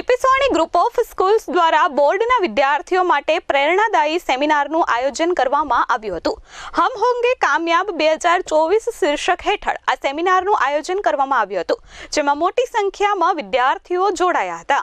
એલપીસવાણી group of schools દ્વારા બોર્ડના વિદ્યાર્થીઓ માટે પ્રેરણાદાયી સેમિનારનું આયોજન કરવામાં આવ્યું હતું. હમ હોંગે કામયાબ બે હજાર ચોવીસ શીર્ષક હેઠળ આ સેમિનારનું આયોજન કરવામાં આવ્યું હતું, જેમાં મોટી સંખ્યામાં વિદ્યાર્થીઓ જોડાયા હતા.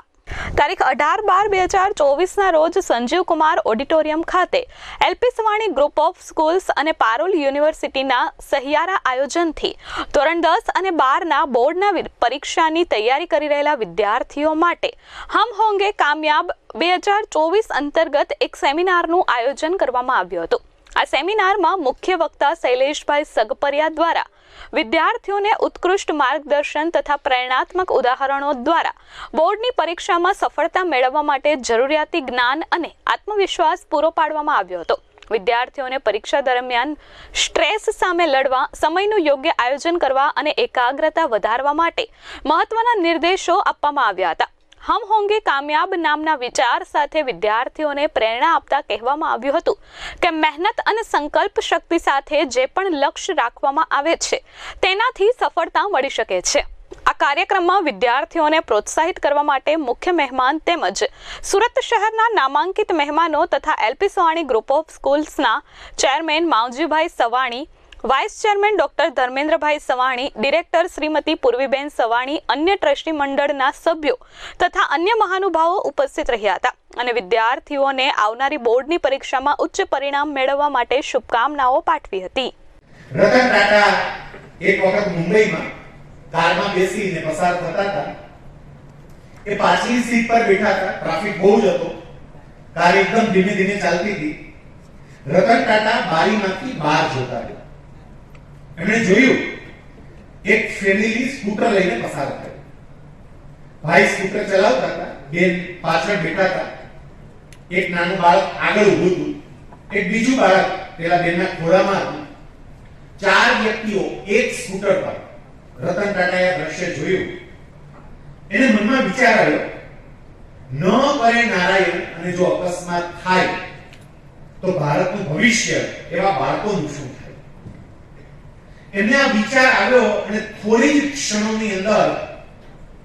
તારીખ અઢાર બાર બે હજાર ચોવીસના રોજ સંજીવ કુમાર ઓડિટોરિયમ ખાતે LP Savani group of schools અને પારોલ યુનિવર્સિટીના સહિયારા આયોજનથી ધોરણ દસ અને બારના બોર્ડના પરીક્ષાની તૈયારી કરી રહેલા વિદ્યાર્થીઓ માટે હમ હોંગે કામયાબ બે હજાર ચોવીસ અંતર્ગત એક સેમિનારનું આયોજન કરવામાં આવ્યું હતું. આ સેમિનારમાં મુખ્ય વક્તા શૈલેષભાઈ સગપરિયા દ્વારા વિદ્યાર્થીઓને ઉત્કૃષ્ટ માર્ગદર્શન તથા પ્રેરણાત્મક ઉદાહરણો દ્વારા બોર્ડની પરીક્ષામાં સફળતા મેળવવા માટે જરૂરિયાતી જ્ઞાન અને આત્મવિશ્વાસ પૂરો પાડવામાં આવ્યો હતો. વિદ્યાર્થીઓને પરીક્ષા દરમિયાન સ્ટ્રેસ સામે લડવા, સમયનું યોગ્ય આયોજન કરવા અને એકાગ્રતા વધારવા માટે મહત્વના નિર્દેશો આપવામાં આવ્યા હતા. હમ હોંગે કામયાબ નામના વિચાર સાથે વિદ્યાર્થીઓને પ્રેરણા આપતા કહેવામાં આવ્યું હતું કે મહેનત અને સંકલ્પ શક્તિ સાથે જે પણ લક્ષ્ય રાખવામાં આવે છે, તેનાથી સફળતા મળી શકે છે. આ કાર્યક્રમમાં વિદ્યાર્થીઓને પ્રોત્સાહિત કરવા માટે મુખ્ય મહેમાન તેમજ સુરત શહેરના નામાંકિત મહેમાનો તથા LP Savani group of સ્કૂલ્સના chairman Mavjibhai Savani vice chairman doctor Dharmendrabhai Savani director Shrimati Purviben Savani અન્ય ટ્રસ્ટી મંડળના સભ્યો તથા અન્ય મહાનુભાવો ઉપસ્થિત રહ્યા હતા. અને વિદ્યાર્થીઓને આવનારી બોર્ડની પરીક્ષામાં ઉચ્ચ પરિણામ મેળવવા માટે શુભકામનાઓ પાઠવી હતી. રતન ટાટા એક વખત મુંબઈમાં કારમાં બેસીને પસાર થતા હતા. એ પાછલી સીટ પર બેઠા હતા. ટ્રાફિક બહુ જ હતો. કાર એકદમ ધીમે ધીમે ચાલતી હતી. રતન ટાટા બારીમાંથી બહાર જોતા રહ્યા એમણે જોયું, એક ફેમિલી સ્કૂટર લઈને પસાર થાય. ભાઈ સ્કૂટર ચલાવતા હતા બેન પાછળ બેઠા હતા. એક નાનું બાળક આગળ ઊભું હતું. એક બીજું બાળક પેલા બેનના ખોળામાં હતું. ચાર વ્યક્તિઓ એક સ્કૂટર પર રતન ટાટાએ દ્રશ્ય જોયું. એને મનમાં વિચાર આવ્યો, ન કરે નારાયણ અને જો અકસ્માત થાય, તો ભારતનું ભવિષ્ય એવા બાળકોનું શું થાય? એમને આ વિચાર આવ્યો અને થોડી જ ક્ષણોની અંદર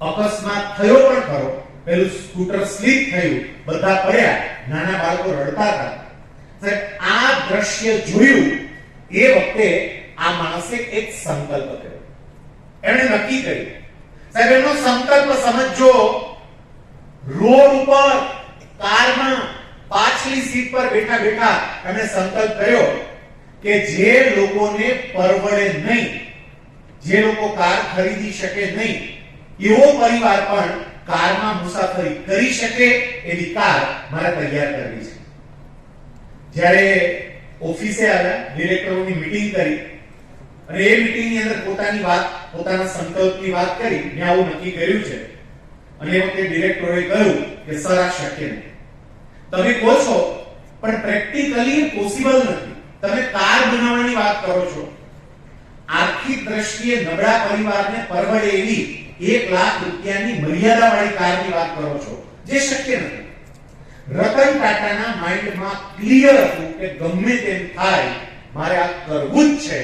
અકસ્માત થયો પણ ખરો. પેલું સ્કૂટર સ્લીપ થયું. બધા પડ્યા. નાના બાળકો રડતા હતા. સાહેબ, આ દ્રશ્ય જોયું એ વખતે આ માણસે એક સંકલ્પ કર્યો. એણે નક્કી કર્યું. સાહેબ એનો સંકલ્પ સમજો રોડ ઉપર કારમાં પાછલી સીટ પર બેઠા બેઠા એમણે સંકલ્પ કર્યો. કે જે લોકોને પરવડે નહીં, જે લોકો કાર ખરીદી શકે નહીં, એવો પરિવાર પણ કારમાં મુસાફરી કરી શકે એવી કાર મારે તૈયાર કરવી છે. જ્યારે ઓફિસે આવ્યા, ડિરેક્ટરોની મીટિંગ કરી, અને એ મીટિંગની અંદર પોતાની વાત, પોતાના સંકલ્પની વાત કરી, મેં આવું નક્કી કર્યું છે. અને એ વખતે ડિરેક્ટરોએ કહ્યું કે સર, આ શક્ય નથી તમે કહો છો, પણ પ્રેક્ટિકલી પોસિબલ નથી. તમે કાર બનાવવાની વાત કરો છો. આર્થિક દ્રષ્ટિએ નબળા પરિવારને પરવડે એવી એક લાખ રૂપિયાની મર્યાદાવાળી કારની વાત કરો છો, જે શક્ય નથી. રતન ટાટાના માઇન્ડમાં ક્લિયર હતું કે ગમે તેમ થાય, મારે આ કરવું જ છે.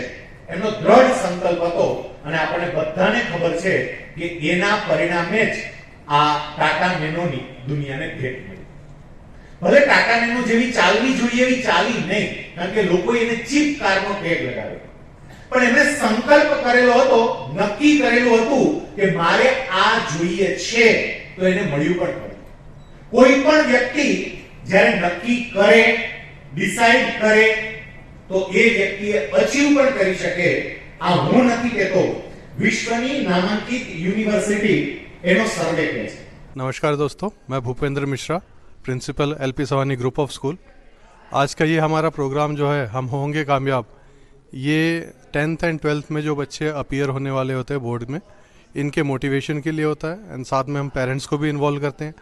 એમનો દ્રઢ સંકલ્પ હતો અને આપણને બધાને ખબર છે કે એના પરિણામે જ આ ટાટા મેનોની દુનિયાને ભેટ મળી. ભલે ટાટા નેનો જેવી ચાલવી જોઈએ એવી ચાલી નહીં, કારણ કે લોકો એને ચીપ કારનો ટેગ લગાવ્યો. પણ એમણે સંકલ્પ કરેલો હતો, નક્કી કરેલું હતું કે મારે આ જોઈએ છે, તો એને મળ્યું પણ ખરું. કોઈ પણ વ્યક્તિ જ્યારે નક્કી કરે ડિસાઈડ કરે, તો એ વ્યક્તિએ અચીવ પણ કરી શકે. આ હું નથી કહેતો, વિશ્વની નામાંકિત યુનિવર્સિટી એનો સર્વે કહે છે. નમસ્કાર દોસ્તો, મેં Bhupendra Mishra. Principal L P Savani group of school. आज का ये हमारा प्रोग्राम जो है, हम होंगे कामयाब। ये टेंथ एंड ट्वेल्थ में जो बच्चे अपीयर होने वाले होते हैं बोर्ड में, इनके मोटिवेशन के लिए होता है एंड साथ में हम पेरेंट्स को भी इन्वॉल्व करते हैं।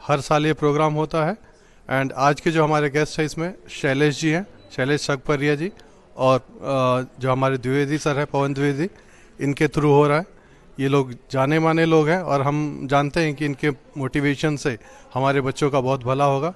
हर साल ये प्रोग्राम होता है एंड आज के जो हमारे गेस्ट हैं इसमें शैलेश जी हैं, शैलेश सगपरिया जी और जो हमारे द्विवेदी सर हैं, पवन द्विवेदी, इनके थ्रू हो रहा है। ये लोग जाने माने लोग हैं और हम जानते हैं कि इनके मोटिवेशन से हमारे बच्चों का बहुत भला होगा।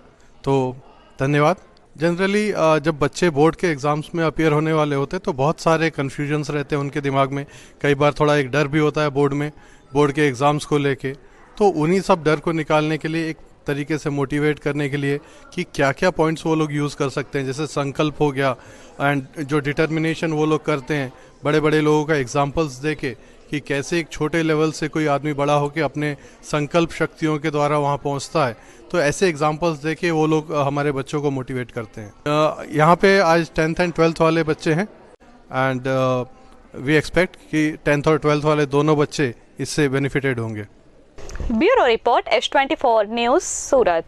तो धन्यवाद। जनरली जब बच्चे बोर्ड के एग्ज़ाम्स में अपियर होने वाले होते हैं तो बहुत सारे कन्फ्यूजन्स रहते हैं उनके दिमाग में। कई बार थोड़ा एक डर भी होता है बोर्ड में बोर्ड के एग्ज़ाम्स को लेके। तो उन्हीं सब डर को निकालने के लिए, एक तरीके से मोटिवेट करने के लिए कि क्या क्या पॉइंट्स वो लोग यूज़ कर सकते हैं। जैसे संकल्प हो गया एंड जो डिटर्मिनेशन वो लोग करते हैं बड़े बड़े लोगों का एग्जाम्पल्स दे के कि कैसे एक छोटे लेवल से कोई आदमी बड़ा होकर अपने संकल्प शक्तियों के द्वारा वहाँ पहुँचता है। तो ऐसे एग्जाम्पल्स देके वो लोग हमारे बच्चों को मोटिवेट करते हैं। यहाँ पे आज टेंथ एंड ट्वेल्थ वाले बच्चे हैं एंड वी एक्सपेक्ट कि टेंथ और ट्वेल्थ वाले दोनों बच्चे इससे बेनिफिटेड होंगे। Bureau report, S twenty news, Surat.